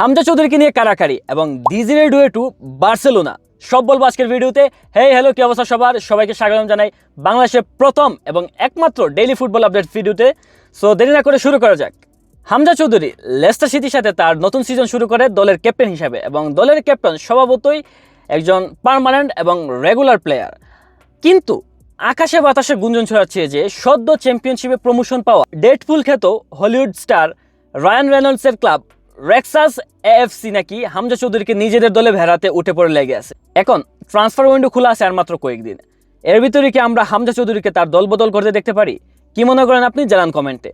হামজা চৌধুরীকে নিয়ে কারাকারি এবং ডিজিরে ডুয়ে টু বার্সেলোনা। সব বলব আজকের ভিডিওতে। হে হ্যালো, কি অবস্থা সবার? সবাইকে স্বাগতম জানাই বাংলাদেশের প্রথম এবং একমাত্র ডেইলি ফুটবল আপডেট ভিডিওতে। সো দেরি না করে শুরু করা যাক। হামজা চৌধুরী লেস্টার সিটির সাথে তার নতুন সিজন শুরু করে দলের ক্যাপ্টেন হিসাবে এবং দলের ক্যাপ্টেন স্বভাবতই একজন পার্মানেন্ট এবং রেগুলার প্লেয়ার কিন্তু আকাশে বাতাসে গুঞ্জন ছড়াচ্ছে যে সদ্য চ্যাম্পিয়নশিপে প্রমোশন পাওয়া ডেটফুল খ্যাত হলিউড স্টার রায়ান রেনল্ডসের ক্লাব রেক্সাস এএফসি নাকি হামজা চৌধুরীকে নিজেদের দলে ভেড়াতে উঠে পড়ে লেগে আছে। এখন ট্রান্সফার উইন্ডো খোলা আছে আর মাত্র কয়েকদিন। এর ভিতরে কি আমরা হামজা চৌধুরীকে তার দল বদল করতে দেখতে পারি? কি মনে করেন আপনি? জানান কমেন্টে।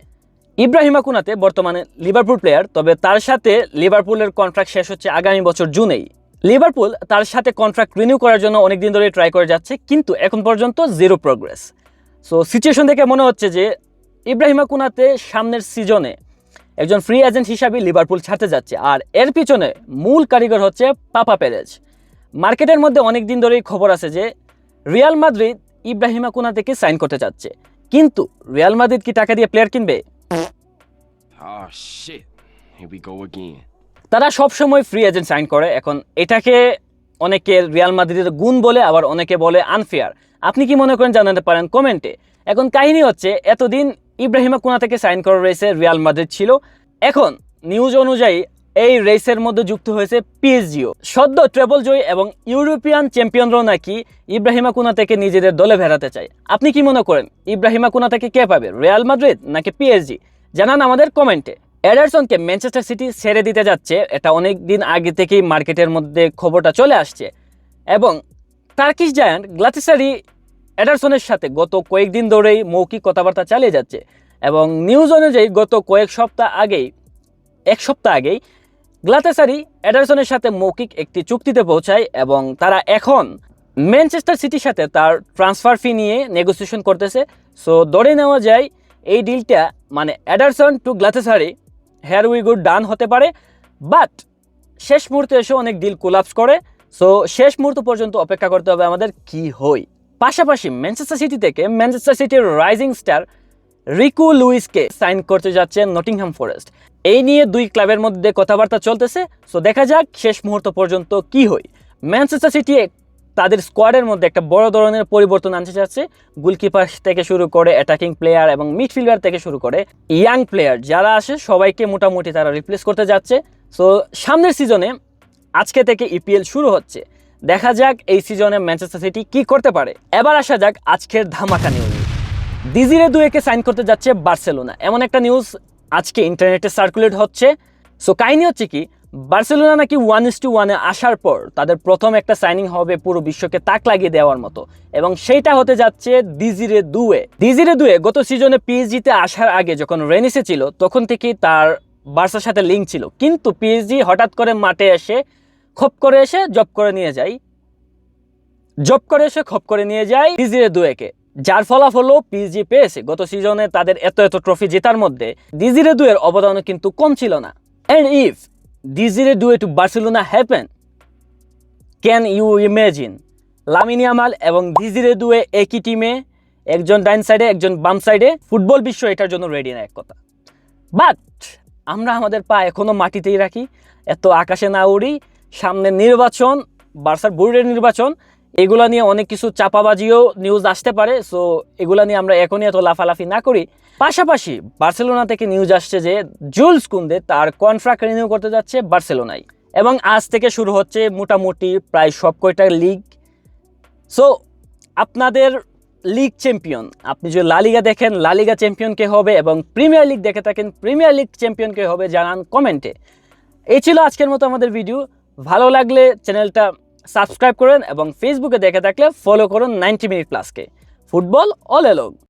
ইব্রাহিমা কুনাতে বর্তমানে লিভারপুল প্লেয়ার তবে তার সাথে লিভারপুলের কন্ট্রাক্ট শেষ হচ্ছে আগামী বছর জুনেই। লিভারপুল তার সাথে কন্ট্রাক্ট রিনিউ করার জন্য অনেকদিন ধরে ট্রাই করে যাচ্ছে, কিন্তু এখন পর্যন্ত জিরো প্রোগ্রেস সো সিচুয়েশন দেখে মনে হচ্ছে যে ইব্রাহিমা কুনাতে সামনের সিজনে একজন ফ্রি এজেন্ট হিসাবে লিভারপুল ছাড়তে যাচ্ছে। আর এর পিছনে মূল কারিগর হচ্ছে পাপা পেরেজ মার্কেটের মধ্যে অনেক দিন ধরেই খবর আছে যে রিয়াল মাদ্রিদ ইব্রাহিমা কুনাতেকে সাইন করতে চাচ্ছে কিন্তু রিয়াল মাদ্রিদ কি টাকা দিয়ে প্লেয়ার কিনবে? Oh. তারা সব সময় ফ্রি এজেন্ট সাইন করে। এখন এটাকে অনেকে রিয়াল মাদ্রিদের গুণ বলে আবার অনেকে বলে আনফেয়ার আপনি কি মনে করেন জানাতে পারেন কমেন্টে। এখন কাহিনী হচ্ছে এতদিন ইব্রাহিমা কোনা থেকে সাইন করা রয়েছে রিয়াল মাদ্রিদ ছিল। এখন নিউজ অনুযায়ী এই রেসের মধ্যে যুক্ত হয়েছে পিএসজিও সদ্য ট্রেবল জয় এবং ইউরোপিয়ান চ্যাম্পিয়নরাও নাকি ইব্রাহিমা কুনা থেকে নিজেদের দলে ভেড়াতে চায়। আপনি কি মনে করেন, ইব্রাহিমা কুনা থেকে কে পাবে রিয়াল মাদ্রিদ নাকি পিএসজি জানান আমাদের কমেন্টে এডারসনকে ম্যানচেস্টার সিটি ছেড়ে দিতে যাচ্ছে, এটা অনেক দিন আগে থেকেই মার্কেটের মধ্যে খবরটা চলে আসছে। এবং টার্কিশ জায়ান্ট গ্লাতিসারি এডারসনের সাথে গত কয়েকদিন ধরেই মৌখিক কথাবার্তা চালিয়ে যাচ্ছে এবং নিউজ অনুযায়ী গত কয়েক সপ্তাহ আগেই, এক সপ্তাহ আগেই গ্লাতেসারি অ্যাডারসনের সাথে মৌখিক একটি চুক্তিতে পৌঁছায় এবং তারা এখন ম্যানচেস্টার সিটির সাথে তার ট্রান্সফার ফি নিয়ে নেগোসিয়েশন করতেছে। সো ধরে নেওয়া যায়, এই ডিলটা মানে Ederson to Galatasaray here we good done হতে পারে। বাট শেষ মুহূর্তে এসে অনেক ডিল কোলাপস করে। সো শেষ মুহূর্ত পর্যন্ত অপেক্ষা করতে হবে আমাদের কি হই পাশাপাশি ম্যানচেস্টার সিটি থেকে ম্যানচেস্টার সিটির রাইজিং স্টার রিকু লুইসকে সাইন করতে যাচ্ছে নটিংহাম ফরেস্ট এই নিয়ে দুই ক্লাবের মধ্যে কথাবার্তা চলতেছে সো দেখা যাক শেষ মুহূর্ত পর্যন্ত কি হয়। ম্যানচেস্টার সিটি তাদের স্কোয়াডের মধ্যে একটা বড় ধরনের পরিবর্তন আনতে চাচ্ছে গোলকিপার থেকে শুরু করে অ্যাটাকিং প্লেয়ার এবং মিডফিল্ডার থেকে শুরু করে ইয়াং প্লেয়ার যারা আসে সবাইকে মোটামুটি তারা রিপ্লেস করতে যাচ্ছে। সো সামনের সিজনে আজকে থেকে ইপিএল শুরু হচ্ছে। দেখা যাক এই সিজনে ম্যানচেস্টার সিটি কি করতে পারে। এবার আসা যাক আজকের ধামাকা নিউজ ডিজিরে দুয়েকে সাইন করতে যাচ্ছে বার্সেলোনা। এমন একটা নিউজ আজকে ইন্টারনেটে সার্কুলেট হচ্ছে। সো কাহিনী হচ্ছে কি, বার্সেলোনা নাকি ওয়ান ইস টু ওয়ানে আসার পর তাদের প্রথম একটা সাইনিং হবে পুরো বিশ্বকে তাক লাগিয়ে দেওয়ার মতো। এবং সেইটা হতে যাচ্ছে ডিজিরে দুয়ে। ডিজিরে দুয়ে গত সিজনে পিএসজিতে আসার আগে যখন রেনিসে ছিল, তখন থেকেই তার বার্সার সাথে লিঙ্ক ছিল। কিন্তু পিএইচজি হঠাৎ করে মাঠে এসে খপ করে এসে জব করে নিয়ে যায় জব করে এসে খপ করে নিয়ে যায় ডিজিরে দুয়েকে। যার ফলাফলও পিজি পেয়েছে। গত সিজনে তাদের এত এত ট্রফি জেতার মধ্যে ডিজিরে দুয়ের অবদানও কিন্তু কম ছিল না। And if Desire Doue to Barcelona happen can you imagine Lamine Yamal এবং ডিজিরে দুয়ে একই টিমে একজন ডাইন সাইডে একজন বাম সাইডে ফুটবল বিশ্ব এটার জন্য রেডি না এক কথা বাট আমরা আমাদের পা এখনও মাটিতেই রাখি। এত আকাশে না উড়ি সামনে নির্বাচন, বার্সার বোর্ডের নির্বাচন, এগুলা নিয়ে অনেক কিছু চাপাবাজিও নিউজ আসতে পারে সো এগুলা নিয়ে আমরা এখনই এত লাফালাফি না করি। পাশাপাশি বার্সেলোনা থেকে নিউজ আসছে যে জুলস কুন্দে তার কন্ট্রাক্ট রিনিউ করতে যাচ্ছে বার্সেলোনায়, এবং আজ থেকে শুরু হচ্ছে মোটামুটি প্রায় সব কয়টা লিগ সো আপনাদের লিগ চ্যাম্পিয়ন আপনি যদি লালিগা দেখেন লালিগা চ্যাম্পিয়ন কে হবে এবং প্রিমিয়ার লিগ দেখে থাকেন প্রিমিয়ার লিগ চ্যাম্পিয়ন কে হবে জানান কমেন্টে এই ছিল আজকের মতো আমাদের ভিডিও ভালো লাগলে চ্যানেলটা সাবস্ক্রাইব করেন এবং ফেসবুকে দেখে থাকলে ফলো করুন নাইনটি মিনিট প্লাসকে। Football all এলগ